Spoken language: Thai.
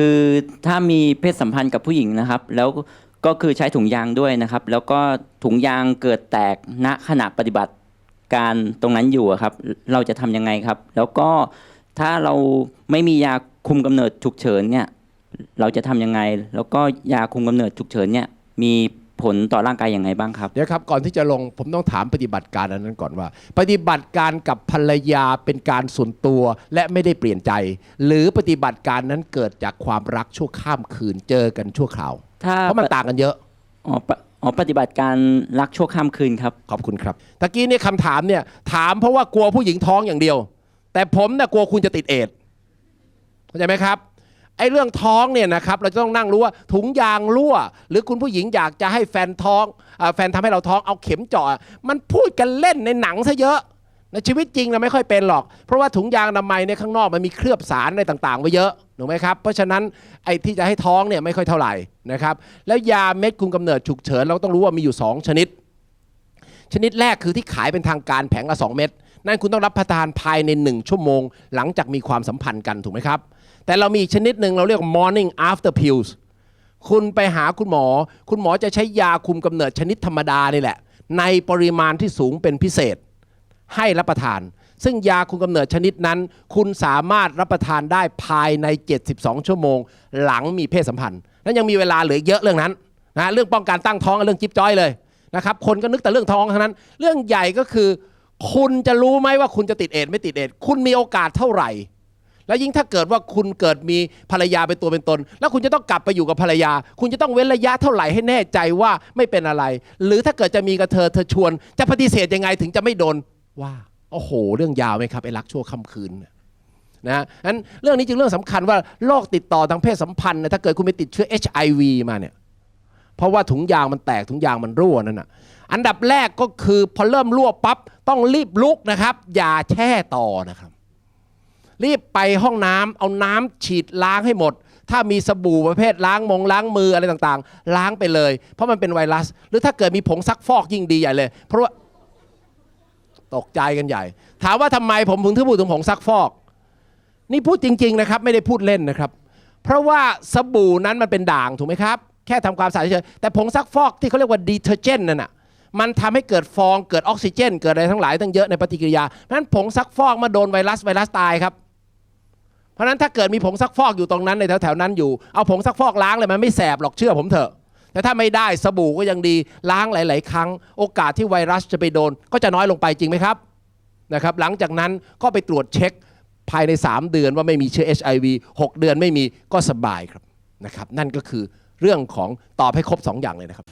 คือถ้ามีเพศสัมพันธ์กับผู้หญิงนะครับ แล้วก็คือใช้ถุงยางด้วยนะครับ แล้วก็ถุงยางเกิดแตกณขณะปฏิบัติการตรงนั้นอยู่อะครับ เราจะทำยังไงครับ แล้วก็ถ้าเราไม่มียาคุมกำเนิดฉุกเฉินเนี่ย เราจะทำยังไง แล้วก็ยาคุมกำเนิดฉุกเฉินเนี่ยมี ผลต่อร่างกายอย่างไรบ้างครับเดี๋ยวครับก่อนที่จะลงผมต้องถามปฏิบัติการอันนั้นก่อนว่า ปฏิบัติการกับภรรยาเป็นการส่วนตัวและไม่ได้เปลี่ยนใจ หรือปฏิบัติการนั้นเกิดจากความรักชั่วข้ามคืนเจอกันชั่วคราว ถ้าเพราะมันต่างกันเยอะอ๋อปะอ๋อปฏิบัติการรักชั่วข้ามคืนครับ ขอบคุณครับตะกี้เนี่ยคำถามเนี่ยถามเพราะว่ากลัวผู้หญิงท้องอย่างเดียว แต่ผมเนี่ยกลัวคุณจะติดเอดส์เข้าใจไหมครับ ไอ้เรื่องท้องเนี่ยนะครับเราจะต้องนั่งรู้ว่าถุงยางรั่ว หรือคุณผู้หญิงอยากจะให้แฟนท้องอแฟนทำให้เราท้องเอาเข็มเจาะมันพูดกันเล่นในหนังซะเยอะในชีวิตจริงเราไม่ค่อยเป็นหรอก เพราะว่าถุงยางอนามัยในข้างนอกมันมีเคลือบสารอะไรต่างๆไว้เยอะถูกไหมครับเพราะฉะนั้นไอ้ที่จะให้ท้องเนี่ยไม่ค่อยเท่าไหร่นะครับแล้วยาเม็ดคุมกำเนิดฉุกเฉินเราต้องรู้ว่ามีอยู่สองชนิด ชนิดแรกคือที่ขายเป็นทางการแผงละ2เม็ดนั่นคุณต้องรับประทานภายใน 1 ชั่วโมง หลังจากมีความสัมพันธ์กันถูกไหมครับ แต่เรามีอีกชนิดหนึ่งเราเรียก morning after pills คุณไปหาคุณหมอ คุณหมอจะใช้ยาคุมกำเนิดชนิดธรรมดานี่แหละ ในปริมาณที่สูงเป็นพิเศษ ให้รับประทาน ซึ่งยาคุมกำเนิดชนิดนั้น คุณสามารถรับประทานได้ภายใน 72 ชั่วโมง หลังมีเพศสัมพันธ์นั้นยังมีเวลาเหลือเยอะเรื่องนั้นนะเรื่องป้องกันตั้งท้องเรื่องจิ๊บจ้อยเลยนะครับคนก็นึกแต่เรื่องท้องเทั้งนั้น เรื่องใหญ่ก็คือ คุณจะรู้ไหมว่าคุณจะติดเอดส์ไม่ติดเอดคุณมีโอกาสเท่าไหร่ แล้วยิ่งถ้าเกิดว่าคุณเกิดมีภรรยาเป็นตัวเป็นตน แล้วคุณจะต้องกลับไปอยู่กับภรรยา คุณจะต้องเว้นระยะเท่าไหร่ให้แน่ใจว่าไม่เป็นอะไร หรือถ้าเกิดจะมีกับเธอเธอชวน จะปฏิเสธยังไงถึงจะไม่โดนว่าโอ้โห เรื่องยาวไหมครับไอ้รักชั่วค่ำคืนนะนั้นเรื่องนี้จึงเรื่องสำคัญว่าโรคติดต่อทางเพศสัมพันธ์เนี่ยถ้าเกิดคุณไปติดเชื้อ HIV มาเนี่ยเพราะว่าถุงยางมันแตกถุงยางมันรั่วนั่นน่ะอันดับแรกก็คือพอเริ่มรั่วปั๊บต้องรีบลุกนะครับ อย่าแช่ต่อนะครับ รีบไปห้องน้ำเอาน้ำฉีดล้างให้หมด ถ้ามีสบู่ประเภทล้างมงล้างมืออะไรต่างๆ ล้างไปเลย เพราะมันเป็นไวรัส หรือถ้าเกิดมีผงซักฟอกยิ่งดีใหญ่เลย เพราะว่าตกใจกันใหญ่ ถามว่าทำไมผมถึงพูดถึงผงซักฟอก นี่พูดจริง ๆนะครับ ไม่ได้พูดเล่นนะครับ เพราะว่าสบู่นั้นมันเป็นด่างถูกไหมครับ แค่ทำความสะอาดเฉยแต่ผงซักฟอกที่เขาเรียกว่าดีเทอร์เจนนั่นน่ะมันทำให้เกิดฟองเกิดออกซิเจน เกิดอะไรทั้งหลายตั้งเยอะในปฏิกิริยาเพราะฉะนั้นผงซักฟอกมาโดนไวรัสไวรัสตายครับ เพราะนั้นถ้าเกิดมีผงซักฟอกอยู่ตรงนั้นในแถวๆนั้นอยู่เอาผงซักฟอกล้างเลยมันไม่แสบหรอกเชื่อผมเถอะแต่ถ้าไม่ได้สบู่ก็ยังดีล้างหลาย ๆ ครั้ง โอกาสที่ไวรัสจะไปโดน ก็จะน้อยลงไปจริงไหมครับนะครับ หลังจากนั้นก็ไปตรวจเช็คภายใน 3 เดือนว่าไม่มีเชื้อ HIV 6 เดือนไม่มีก็สบายครับนะครับ นั่นก็คือเรื่องของตอบให้ครบ 2 อย่างเลยนะครับ